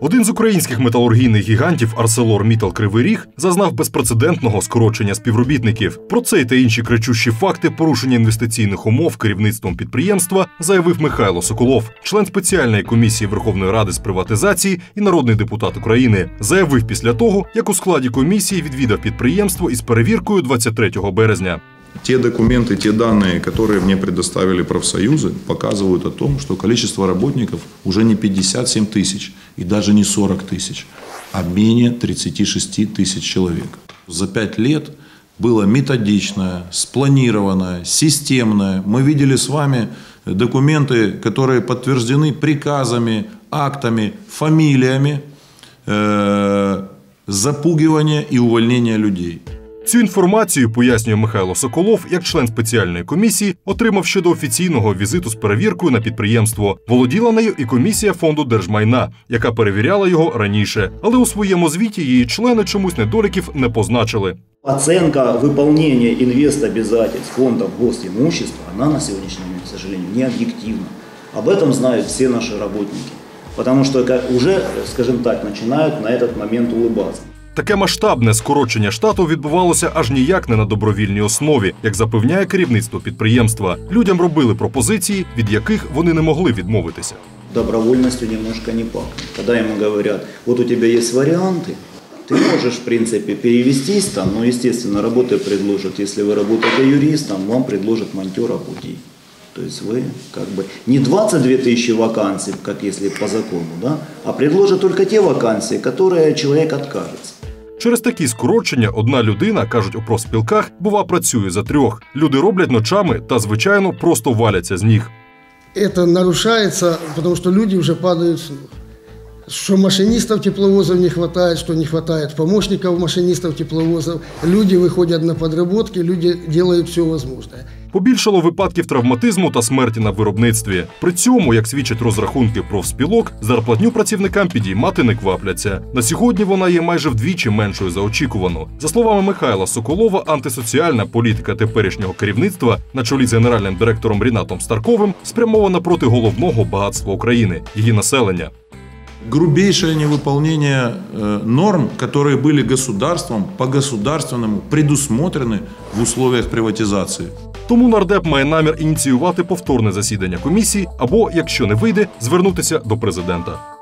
Один з українських металургійних гігантів Арселор Мітал Кривий Ріг зазнав безпрецедентного скорочення співробітників. Про цей та інші кричущі факти порушення інвестиційних умов керівництвом підприємства заявив Михайло Соколов, член спеціальної комісії Верховної Ради з приватизації і народний депутат України. Заявив після того, як у складі комісії відвідав підприємство із перевіркою 23 березня. Те документы, те данные, которые мне предоставили профсоюзы, показывают о том, что количество работников уже не 57 тысяч и даже не 40 тысяч, а менее 36 тысяч человек. За пять лет было методичное, спланированное, системное. Мы видели с вами документы, которые подтверждены приказами, актами, фамилиями, э, запугивания и увольнения людей. Цю інформацію пояснює Михайло Соколов, як член спеціальної комісії, отримав щодо офіційного візиту з перевіркою на підприємство. Володіла нею і комісія фонду держмайна, яка перевіряла його раніше. Але у своєму звіті її члени чомусь недоліків не позначили. Оценка выполнения инвест-обязательств фондов госимущества, она на сегодняшний момент, к сожалению, не объективна. Об этом знают все наши работники. Потому что как уже, скажем так, начинают на этот момент улыбаться. Таке масштабне скорочення штату відбувалося аж ніяк не на добровільній основі, як запевняє керівництво підприємства. Людям робили пропозиції, від яких вони не могли відмовитися. Добровольностью немножко не пахнет. Когда ему говорят, вот у тебя есть варианты, ты можешь, в принципе, перевестись там, но, естественно, работы предложат. Если вы работаете юристом, вам предложат монтера путей. То есть вы как бы не 22 тысячи вакансий, как если по закону, да, а предложат только те вакансии, которые человек откажется. Через такі скорочення одна людина, кажуть у профспілках, бува працює за трьох. Люди роблять ночами та, звичайно, просто валяться з ніг. Це нарушається, тому що люди вже падають. Что машинистов тепловозов не хватает, что не хватает помощников машинистов тепловозов. Люди выходят на подработки, люди делают все возможное. Побільшало випадків травматизму та смерті на виробництві. При цьому, як свідчать розрахунки профспілок, зарплатню працівникам підіймати не квапляться. На сьогодні вона є майже вдвічі меншою за очікувану. За словами Михайла Соколова, антисоціальна політика теперішнього керівництва на чолі з генеральним директором Рінатом Старковим спрямована проти головного багатства України її населення грубейшее невыполнение э, норм, которые были государством по государственному предусмотрены в условиях приватизации. Тому нардеп має намір ініціювати повторне засідання комісії або, якщо не вийде, звернутися до президента.